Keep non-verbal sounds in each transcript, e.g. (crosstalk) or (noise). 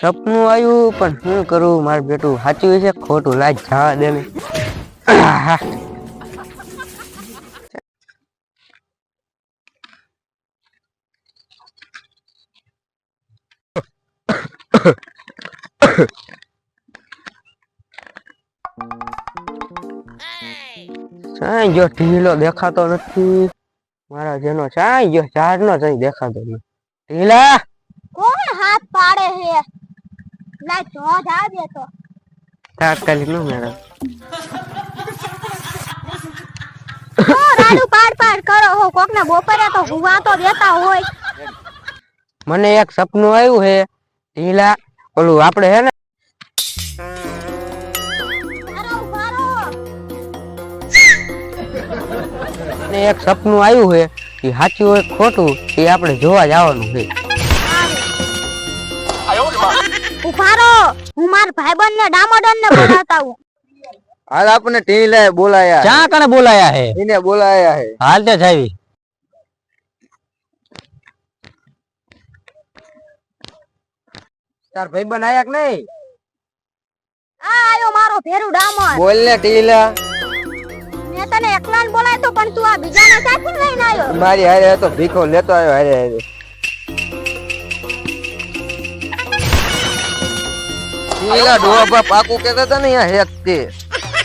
સપનું આવ્યું, પણ શું કરું? મારું બેટું સાચું છે, ખોટું લાજ જવા દે ને. આહા. સાંઈ ગયો, ઢીલો દેખાતો નથી. મારા જેનો સાંઈ ગયો, ચાર નો જઈ દેખાતો નથી. ઢીલા! કોણ હાથ પાડે છે? તો તાત્કાલિક નો મેળવ. ઓ રાડુ પાડ પાડ કરો હો કોક ને બપોરે તો હુવા તો દેતા હોય. મને એક સપનું આવ્યું હે ઢીલા ઓલું આપણે હે ને? એક સપનું આવ્યું હે એ સાચું હોય ખોટું એ આપણે જોવા જવાનું છે ઉભારો. હું માર ભાઈબંધ ને ડામોડન ને (laughs) બોલાવતા હું હાલ આપણે ટીલા બોલાયા ચા કને બોલાયા હે? એને બોલાયા હે. હાલ તે જાવી. તાર ભાઈબંધ આયા કે નહીં? આ આયો મારો ભેરું ડામર બોલ ને ટીલા મેં તને એકલાન બોલાય તો પણ તું આ બીજાને સાથે લઈને આવ્યો મારી હારે તો ભીખો લેતો આવ્યો હારે હારે. ટીલા ડોબા પાકું કેતા હતા ને અહીંયા હેક તે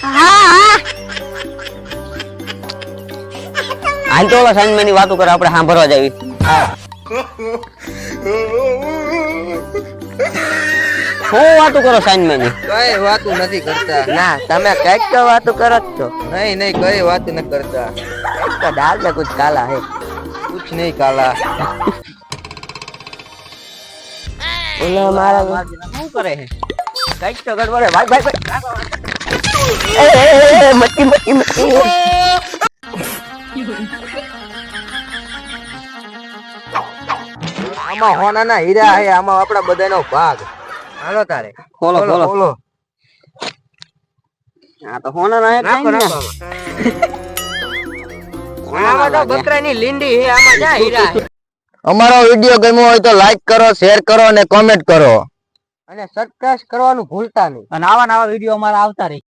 હા હા હાલ તો ઓલા સાંજની વાતો કરે આપણે સાંભળવા જાવી શું વાતો કરો સાંજની કઈ વાતું નથી કરતા. ના તમે કંઈક તો વાતો કરો જ છો. નહીં નહીં કઈ વાત નથી કરતા. તો ડાલ મે કુછ કાલા હે? કુછ નહીં કાલા. ઓલા મારા શું કરે છે કંઈક તો ગડબડ. ભાઈ ભાઈ આમાં હોનાના હીરા હે આમાં આપણા બધાનો ભાગ. હાલો તારે. ખોલો ખોલો ખોલો. આ તો હોના ના એક નાખો નાખો. આમાં. આમાં તો બકરાની લીંડી હે આમાં જા હીરા અમારો વીડિયો ગમ્યો હોય તો લાઈક કરો શેર કરો અને કોમેન્ટ કરો. અને સબસ્ક્રાઇબ કરવાનું ભૂલતા નહીં. અને આવા નવા વીડિયો અમારા આવતા રહે.